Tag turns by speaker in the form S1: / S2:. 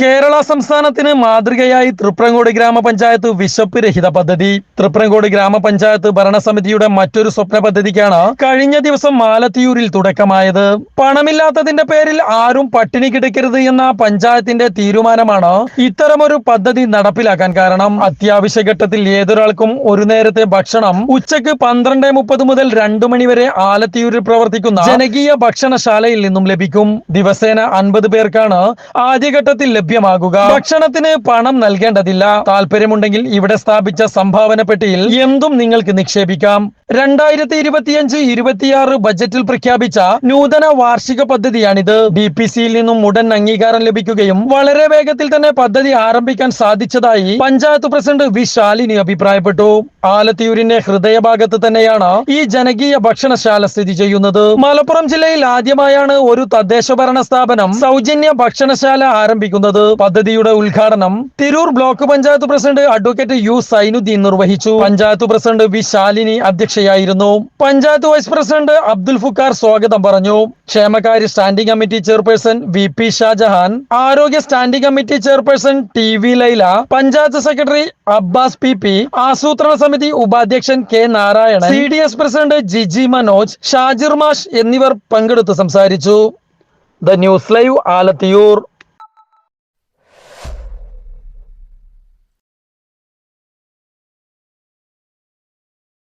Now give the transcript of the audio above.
S1: കേരള സംസ്ഥാനത്തിന് മാതൃകയായി തൃപ്രങ്കോട് ഗ്രാമപഞ്ചായത്ത് വിശപ്പ് രഹിത പദ്ധതി. തൃപ്രങ്കോട് ഗ്രാമപഞ്ചായത്ത് ഭരണസമിതിയുടെ മറ്റൊരു സ്വപ്ന പദ്ധതിക്കാണ് കഴിഞ്ഞ ദിവസം മാലത്തിയൂരിൽ തുടക്കമായത്. പണമില്ലാത്തതിന്റെ പേരിൽ ആരും പട്ടിണി കിടക്കരുത് എന്ന പഞ്ചായത്തിന്റെ തീരുമാനമാണ് ഇത്തരമൊരു പദ്ധതി നടപ്പിലാക്കാൻ കാരണം. അത്യാവശ്യ ഘട്ടത്തിൽ ഏതൊരാൾക്കും ഒരു നേരത്തെ ഭക്ഷണം. ഉച്ചയ്ക്ക് പന്ത്രണ്ട് മുപ്പത് മുതൽ രണ്ടു മണിവരെ ആലത്തിയൂരിൽ പ്രവർത്തിക്കുന്ന ജനകീയ ഭക്ഷണശാലയിൽ നിന്നും ലഭിക്കും. ദിവസേന അൻപത് പേർക്കാണ് ആദ്യഘട്ടത്തിൽ ലഭ്യമാകുക. ഭക്ഷണത്തിന് പണം നൽകേണ്ടതില്ല. താല്പര്യമുണ്ടെങ്കിൽ ഇവിടെ സ്ഥാപിച്ച സംഭാവന പെട്ടിയിൽ എന്തും നിങ്ങൾക്ക് നിക്ഷേപിക്കാം. രണ്ടായിരത്തി ഇരുപത്തിയഞ്ച് ഇരുപത്തിയാറ് ബജറ്റിൽ പ്രഖ്യാപിച്ച നൂതന വാർഷിക പദ്ധതിയാണിത്. ഡി പി സിയിൽ നിന്നും ഉടൻ അംഗീകാരം ലഭിക്കുകയും വളരെ വേഗത്തിൽ തന്നെ പദ്ധതി ആരംഭിക്കാൻ സാധിച്ചതായി പഞ്ചായത്ത് പ്രസിഡന്റ് വി ശാലിനി അഭിപ്രായപ്പെട്ടു. ആലത്തിയൂരിന്റെ ഹൃദയഭാഗത്ത് തന്നെയാണ് ഈ ജനകീയ ഭക്ഷണശാല സ്ഥിതി ചെയ്യുന്നത്. മലപ്പുറം ജില്ലയിൽ ആദ്യമായാണ് ഒരു തദ്ദേശ ഭരണ സ്ഥാപനം സൗജന്യ ഭക്ഷണശാല ആരംഭിക്കുന്നത്. പദ്ധതിയുടെ ഉദ്ഘാടനം Tirur block panchayat president advocate U Zainuddin നിർവഹിച്ചു. പഞ്ചായത്ത് പ്രസിഡന്റ് വി ശാലിനി അധ്യക്ഷയായിരുന്നു. പഞ്ചായത്ത് വൈസ് പ്രസിഡന്റ് അബ്ദുൽ ഫുക്കാർ സ്വാഗതം പറഞ്ഞു. ക്ഷേമകാര്യ standing committee chairperson V P Shajahan ആരോഗ്യ standing committee chairperson T V Laila panchayat secretary Abbas P P ആസൂത്രണ സമിതി ഉപാധ്യക്ഷൻ K Narayanan C D S president Jiji Manoj Shajir മാഷ് എന്നിവർ പങ്കെടുത്ത് സംസാരിച്ചു. The news live Alathiyur.